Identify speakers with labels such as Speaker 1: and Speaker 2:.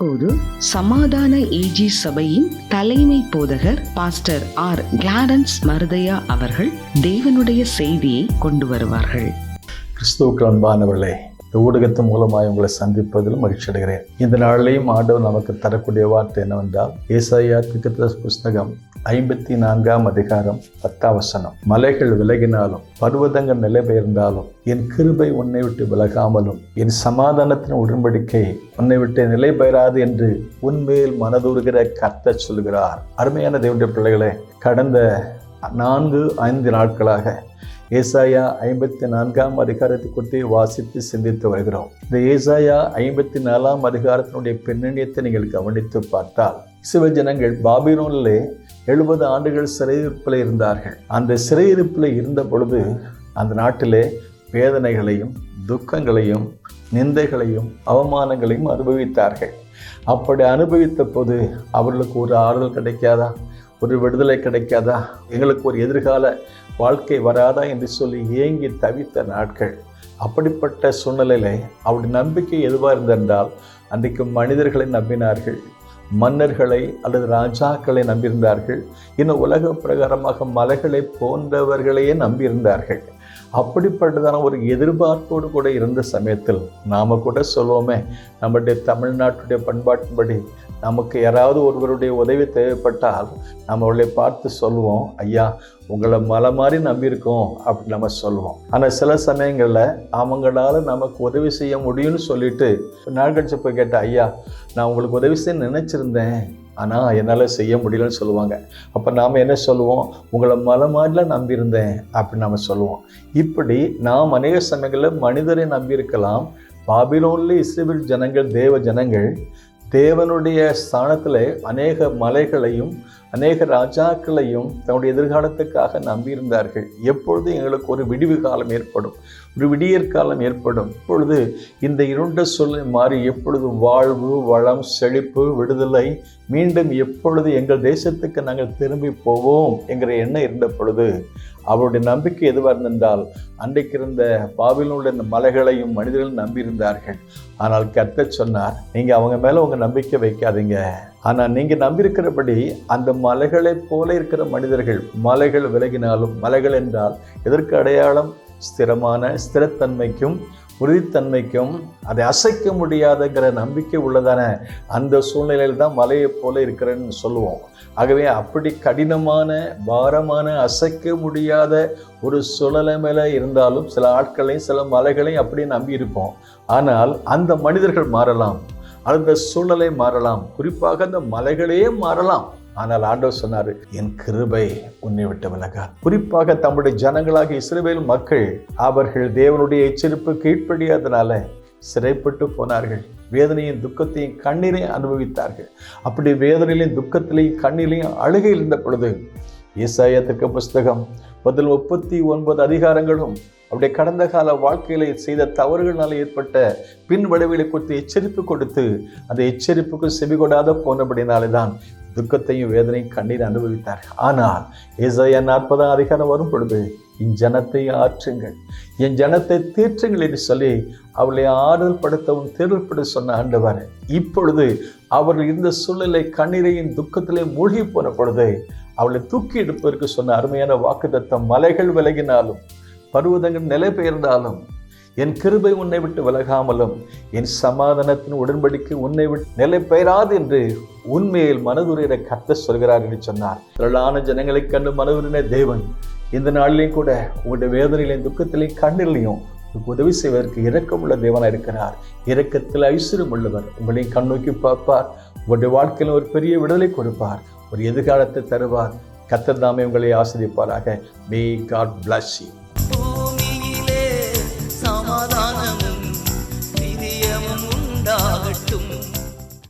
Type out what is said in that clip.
Speaker 1: அப்போது சமாதான ஏஜி சபையின் தலைமை போதகர் பாஸ்டர் ஆர் கிளாரன்ஸ் மருதையா அவர்கள் தேவனுடைய செய்தியை கொண்டு வருவார்கள்.
Speaker 2: கிறிஸ்துவுக்கு அன்பானவர்களே இந்த ஊடகத்தின் மூலமாக உங்களை சந்திப்பதில் மகிழ்ச்சி அடைகிறேன். இந்த நாளிலையும் ஆண்டவர் நமக்கு தரக்கூடிய வார்த்தை என்னவென்றால் ஏசாயா திக்கத்த புஸ்தகம் ஐம்பத்தி நான்காம் அதிகாரம் பத்தாவசனம் மலைகள் விலகினாலும் பர்வதங்கள் நிலை பெயர்ந்தாலும் என் கிருபை உன்னை விட்டு விலகாமலும் என் சமாதானத்தின் உடன்படிக்கை உன்னை விட்டு நிலை பெயராது என்று உன்மேல் மனதுருகிற கத்த சொல்கிறார். அருமையான தேவனுடைய பிள்ளைகளே கடந்த நான்கு ஐந்து நாட்களாக ஏசாயா ஐம்பத்தி நான்காம் அதிகாரத்தை குறித்து வாசித்து சிந்தித்து வருகிறோம். இந்த ஏசாயா ஐம்பத்தி நாலாம் அதிகாரத்தினுடைய பின்னணியத்தை நீங்கள் கவனித்து பார்த்தால் சிவ ஜனங்கள் பாபிலோனிலே எழுபது ஆண்டுகள் சிறையிருப்பில் இருந்தார்கள். அந்த சிறையிருப்பில் இருந்த பொழுது அந்த நாட்டிலே வேதனைகளையும் துக்கங்களையும் நிந்தைகளையும் அவமானங்களையும் அனுபவித்தார்கள். அப்படி அனுபவித்த போது அவர்களுக்கு ஒரு ஆறுதல் கிடைக்காதா? ஒரு விடுதலை கிடைக்காதா? எங்களுக்கு ஒரு எதிர்கால வாழ்க்கை வராதா என்று சொல்லி ஏங்கி தவித்த நாட்கள். அப்படிப்பட்ட சூழ்நிலையில் அவருடைய நம்பிக்கை எதுவாக இருந்தென்றால் அன்றைக்கு மனிதர்களை நம்பினார்கள். மன்னர்களை அல்லது ராஜாக்களை நம்பியிருந்தார்கள். இன்னும் உலக பிரகாரமாக மலைகளை போன்றவர்களையே நம்பியிருந்தார்கள். அப்படிப்பட்டதான ஒரு எதிர்பார்ப்போடு கூட இருந்த சமயத்தில் நாம் கூட சொல்லுவோமே நம்முடைய தமிழ்நாட்டுடைய பண்பாட்டின்படி நமக்கு யாராவது ஒருவருடைய உதவி தேவைப்பட்டால் நம்ம அவளை பார்த்து சொல்லுவோம் ஐயா உங்களை மலை மாதிரி நம்பியிருக்கோம் அப்படி நம்ம சொல்லுவோம். ஆனால் சில சமயங்களில் அவங்களால நமக்கு உதவி செய்ய முடியும்னு சொல்லிட்டு நாள் கழிச்சு போய் கேட்டேன் ஐயா நான் உங்களுக்கு உதவி செய்ய நினச்சிருந்தேன். ஆனால் என்னால் செய்ய முடியலன்னு சொல்லுவாங்க. அப்போ நாம் என்ன சொல்லுவோம்? உங்களை மலை மாதிரிலாம் நம்பியிருந்தேன் அப்படின்னு நம்ம சொல்லுவோம். இப்படி நாம் அநேக சமயங்களில் மனிதரை நம்பியிருக்கலாம். பாபிலோனில் இஸ்ரேல் ஜனங்கள் தேவ ஜனங்கள் தேவனுடைய ஸ்தானத்தில் அநேக மலைகளையும் அநேக ராஜாக்களையும் தன்னுடைய எதிர்காலத்துக்காக நம்பியிருந்தார்கள். எப்பொழுது எங்களுக்கு ஒரு விடிவு காலம் ஏற்படும் ஒரு விடியற் காலம் ஏற்படும் இப்பொழுது இந்த இருண்ட சொல்லை மாறி எப்பொழுது வாழ்வு வளம் செழிப்பு விடுதலை மீண்டும் எப்பொழுது எங்கள் தேசத்துக்கு நாங்கள் திரும்பி போவோம் என்கிற எண்ணம் இருந்த பொழுது அவருடைய நம்பிக்கை எதுவாக இருந்தென்றால் அன்றைக்கு இருந்த பாவிலுள்ள இந்த மலைகளையும் மனிதர்களும் நம்பியிருந்தார்கள். ஆனால் கத்த சொன்னார் நீங்கள் அவங்க மேலே உங்கள் நம்பிக்கை வைக்காதீங்க. ஆனால் நீங்கள் நம்பியிருக்கிறபடி அந்த மலைகளைப் போல இருக்கிற மனிதர்கள் மலைகள் விலகினாலும் மலைகள் என்றால் எதற்கு அடையாளம்? ஸ்திரமான ஸ்திரத்தன்மைக்கும் உறுதித்தன்மைக்கும் அதை அசைக்க முடியாதுங்கிற நம்பிக்கை உள்ளதான அந்த சூழ்நிலையில் தான் மலையை போல இருக்கிறேன்னு சொல்லுவோம். ஆகவே அப்படி கடினமான பாரமான அசைக்க முடியாத ஒரு சூழலை மேலே இருந்தாலும் சில ஆட்களையும் சில மலைகளையும் அப்படியே நம்பி இருப்போம். ஆனால் அந்த மனிதர்கள் மாறலாம். அந்த சூழலை மாறலாம். குறிப்பாக அந்த மலைகளையே மாறலாம். ஆனால் ஆண்டவர் சொன்னார் என் கிருபை உன்னை விட்டு விலகா. குறிப்பாக தம்முடைய ஜனங்களாக இஸ்ரேல் மக்கள் அவர்கள் தேவனுடைய எச்சரிப்பு கீழ்ப்படியாதனால சிறைப்பட்டு போனார்கள். வேதனையும் துக்கத்தையும் கண்ணீரையும் அனுபவித்தார்கள். அப்படி வேதனையிலையும் துக்கத்திலையும் கண்ணீரையும் அழுகை இருந்த பொழுது ஈசாயத்துக்கு புஸ்தகம் முதல் முப்பத்தி ஒன்பது அதிகாரங்களும் அவருடைய கடந்த கால வாழ்க்கையில செய்த தவறுகளால் ஏற்பட்ட பின் விளைவுகளை குறித்து எச்சரிப்பு கொடுத்து அந்த எச்சரிப்புக்கு செவி கொடாத போனபடினாலே தான் துக்கத்தையும் வேதனையும் கண்ணீர் அனுபவித்தார். ஆனால் ஏசாயா நாற்பதாம் அதிகாரம் வரும் பொழுது என் ஜனத்தை ஆற்றுங்கள். என் ஜனத்தை தீற்றுங்கள் என்று சொல்லி அவளை ஆறுதல் படுத்தவும் தேர்வுப்பட சொன்ன ஆண்டவர். இப்பொழுது அவர்கள் இருந்த சூழ்நிலை கண்ணீரையும் துக்கத்திலே மூழ்கி போன பொழுது அவளை தூக்கி எடுப்பதற்கு சொன்ன அருமையான வாக்குத்தத்தம் மலைகள் விலகினாலும் பருவதங்கள் நிலை பெயர்ந்தாலும் என் கிருபை உன்னை விட்டு விலகாமலும் என் சமாதானத்தின் உடன்படிக்கை உன்னை விட்டு நிலை பெயராது என்று உண்மையில் மனதுரையிட கத்த சொல்கிறார் என்று சொன்னார். திரளான ஜனங்களை கண்டு மனதுரின தேவன் இந்த நாளிலையும் கூட உங்களுடைய வேதனையிலையும் துக்கத்திலையும் கண்ணிலையும் உதவி செய்வதற்கு இரக்கமுள்ள தேவனாக இருக்கிறார். இரக்கத்தில் ஐஸ்வரம் உள்ளவர். உங்களையும் கண்ணோக்கி பார்ப்பார். உங்களுடைய வாழ்க்கையில் ஒரு பெரிய விடுதலை கொடுப்பார். ஒரு எதிர்காலத்தை தருவார். கத்தர் தாமே உங்களை ஆசிரிப்பாராக மே காட் பிளஸ் யூ